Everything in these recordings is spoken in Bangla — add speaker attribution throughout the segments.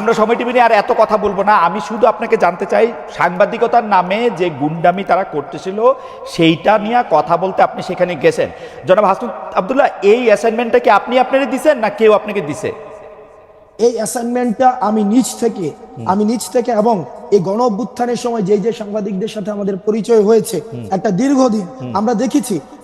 Speaker 1: আমরা সময় টিভি নিয়ে আর এত কথা বলব না। আমি শুধু আপনাকে জানতে চাই সাংবাদিকতার নামে যে গুন্ডামি তারা করতেছিল সেইটা নিয়ে কথা বলতে আপনি সেখানে গেছেন। জনাব হাসন আবদুল্লাহ এই অ্যাসাইনমেন্টটা কি আপনি আপনারা দিছেন না কেউ আপনাকে দিছে?
Speaker 2: এই অ্যাসাইনমেন্টটা আমি নিজ থেকে আমি নিজ থেকে এবং এই গণ সময় যে যে সাংবাদিকদের সাথে আমাদের পরিচয় হয়েছে একটা দীর্ঘদিন আমরা দেখেছি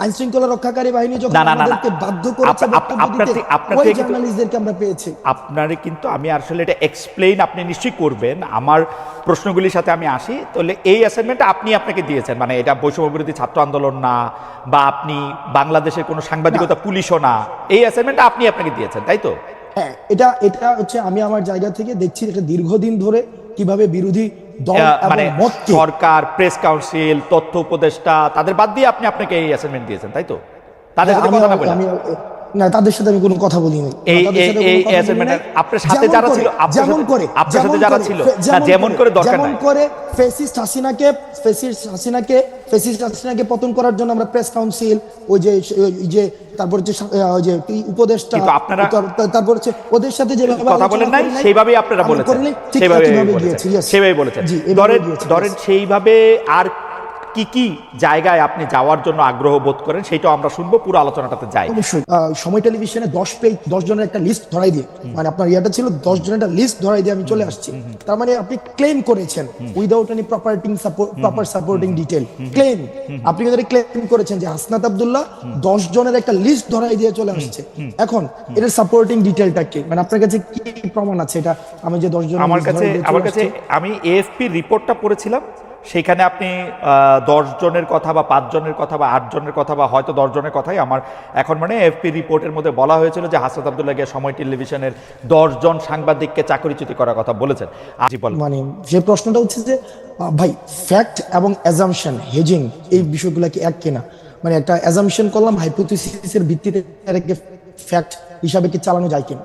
Speaker 2: আইন শৃঙ্খলা রক্ষাকারী বাহিনী যখন। আমাদেরকে বাধ্য করেছে ওই জার্নালিস্টদেরকে আমরা পেয়েছি।
Speaker 1: আপনারে কিন্তু আমি আসলে এটা এক্সপ্লেইন আপনি নিশ্চয়ই করবেন। আমার প্রশ্নগুলির সাথে আমি আসি। তাহলে এই অ্যাসাইনমেন্টটা আপনি আপনাকে দিয়েছেন। মানে এটা বৈষম্য বিরোধী ছাত্র আন্দোলন না বা আপনি বাংলাদেশের কোনো সাংবাদিকতা পুলিশও না। এই অ্যাসাইনমেন্টটা আপনি আপনাকে দিয়েছেন তাই তো?
Speaker 2: হ্যাঁ এটা এটা হচ্ছে আমি আমার জায়গা থেকে দেখছি এটা দীর্ঘদিন ধরে কীভাবে বিরোধী
Speaker 1: মানে সরকার প্রেস কাউন্সিল তথ্য উপদেষ্টা তাদের বাদ দিয়ে আপনি আপনাকে এই অ্যাসাইনমেন্ট দিয়েছেন তাই তো? তাদের সাথে কথা না বলে।
Speaker 2: না তাদের সাথে আমি কোনো কথা বলি নাই সাথে
Speaker 1: আপনার যারা ছিল,
Speaker 2: যেমন করে
Speaker 1: আপনার সাথে যারা ছিল,
Speaker 2: যেমন
Speaker 1: করে দরকার
Speaker 2: যেমন করে ফেসিস্ট হাসিনাকে ফেসিস্ট হাসিনাকে ফেসিস্ট হাসিনাকে পতন করার জন্য আমরা প্রেস কাউন্সিল ওই যে ওই যে তারপর আহ, ওই যে
Speaker 1: কিন্তু আপনারা-
Speaker 2: তারপর হচ্ছে ওদের সাথে যেভাবে
Speaker 1: কথা বলেন নাই সেইভাবেই আপনারা বলেছেন। সেইভাবে বলেছেন।
Speaker 2: গিয়েছি,
Speaker 1: সেইভাবে বলেছেন। ধরেন। সেইভাবে আর কি কি জায়গায় আপনি যাওয়ার জন্য আগ্রহ বোধ করেন সেটাও আমরা শুনব পুরো আলোচনাটাতে যাই।
Speaker 2: অবশ্যই। সময় টেলিভিশনে দশ পেজ দশ জনের একটা লিস্ট ধরাই দিয়ে মানে আপনার ইয়াটা ছিল দশ জনের একটা লিস্ট ধরাই দিয়ে আমি চলে আসছি। তার মানে আপনি ক্লেম করেছেন উইদাউট এনি প্রপার্টিং প্রপার সাপোর্টিং ডিটেল ক্লেম আপনি কিন্তু ক্লেম করেছেন যে হাসনাত আব্দুল্লাহ দশ জনের একটা লিস্ট ধরাই দিয়ে চলে আসছে এখন এটার সাপোর্টিং ডিটেলটা কি? মানে আপনার কাছে কি প্রমাণ আছে? এটা আমি যে দশ জন
Speaker 1: আমার কাছে আমার কাছে আমি এএফপি রিপোর্টটা পড়েছিলাম। সেখানে আপনি জনের কথা বা পাঁচ জনের কথা বা আট জনের কথা বা হয়তো দশ জনের কথাই আমার এখন মানে এফপি রিপোর্টের মধ্যে বলা হয়েছিল যে হাসরত আবদুল্লাহ গিয়ে সময় টেলিভিশনের দশ জন সাংবাদিককে চাকরিচ্যুতি করার কথা বলেছেন।
Speaker 2: মানে যে প্রশ্নটা হচ্ছে যে ভাই ফ্যাক্ট এবং অ্যাজামশন হেজিং এই বিষয়গুলো কি এক কিনা? মানে একটা অ্যাজামশন করলাম হাইপোথিসিসের ভিত্তিতে ফ্যাক্ট হিসাবে কি চালানো যায় কিনা?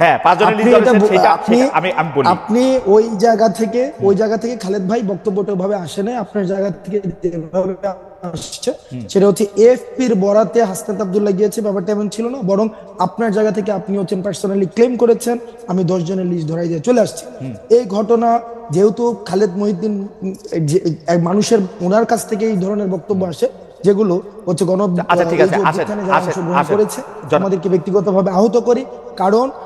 Speaker 1: হ্যাঁ সেটা আমি আমি বলি।
Speaker 2: আপনি ওই জায়গা থেকে ওই জায়গা থেকে খালেদ ভাই বক্তব্যটা ভাবে আসে নাই আপনার জায়গা থেকে আসছে সেটা হচ্ছে এফপির বরাতে হাসনাত আব্দুল্লাহ গিয়েছে ব্যাপারটা এমন ছিল না বরং আপনার জায়গা থেকে আপনি হচ্ছেন পার্সোনালি ক্লেম করেছেন আমি দশ জনের লিস্ট ধরাই দিয়ে চলে আসছি। এই ঘটনা যেহেতু খালেদ মহিউদ্দিন মানুষের ওনার কাছ থেকে এই ধরনের বক্তব্য আসে যেগুলো হচ্ছে গণ
Speaker 1: আচ্ছা, ঠিক আছে,
Speaker 2: আমাদেরকে ব্যক্তিগতভাবে আহত করি কারণ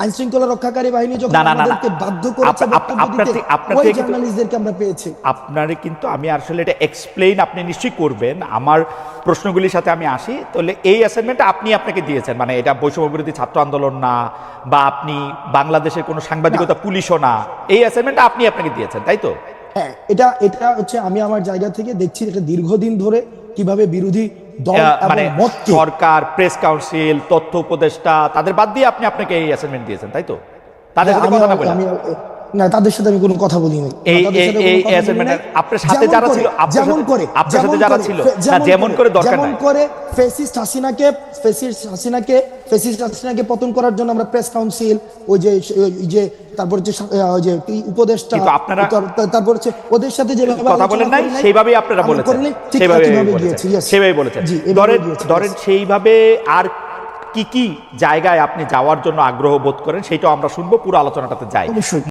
Speaker 2: আইন শৃঙ্খলা রক্ষাকারী বাহিনী যখন। আমাদেরকে বাধ্য করেছে ওই জার্নালিস্টদেরকে আমরা পেয়েছি।
Speaker 1: আপনারে কিন্তু আমি আসলে এটা এক্সপ্লেইন আপনি নিশ্চয়ই করবেন। আমার প্রশ্নগুলির সাথে আমি আসি। তাহলে এই অ্যাসাইনমেন্টটা আপনি আপনাকে দিয়েছেন। মানে এটা বৈষম্য বিরোধী ছাত্র আন্দোলন না বা আপনি বাংলাদেশের কোনো সাংবাদিকতা পুলিশও না। এই অ্যাসাইনমেন্টটা আপনি আপনাকে দিয়েছেন তাই তো?
Speaker 2: হ্যাঁ এটা এটা হচ্ছে আমি আমার জায়গা থেকে দেখছি এটা দীর্ঘদিন ধরে কীভাবে বিরোধী
Speaker 1: মানে সরকার প্রেস কাউন্সিল তথ্য উপদেষ্টা তাদের বাদ দিয়ে আপনি আপনাকে এই অ্যাসাইনমেন্ট দিয়েছেন তাই তো? তাদের সাথে কথা না বলে।
Speaker 2: না তাদের সাথে আমি কোনো কথা বলি নাই
Speaker 1: এই- এই-। এর আপনার সাথে যারা ছিল,
Speaker 2: যেমন করে
Speaker 1: আপনার সাথে যারা ছিল, না, যেমন করে দরকার
Speaker 2: যেমন করে ফেসিস্ট হাসিনাকে ফেসিস্ট হাসিনাকে ফেসিস্ট হাসিনাকে পতন করার জন্য আমরা প্রেস কাউন্সিল ওই যে ওই যে তারপর হচ্ছে যে
Speaker 1: উপদেশটা আপনারা-
Speaker 2: তার- তার- তারপর হচ্ছে ওদের সাথে যে
Speaker 1: কথা বলেন নাই সেইভাবেই আপনারা বলেছেন। সেইভাবে সেইভাবে বলেছেন। ধরেন ধরেন সেইভাবে আর কি কি জায়গায় আপনি যাওয়ার জন্য আগ্রহ বোধ করেন সেটাও আমরা শুনব পুরো আলোচনাটাতে যাই।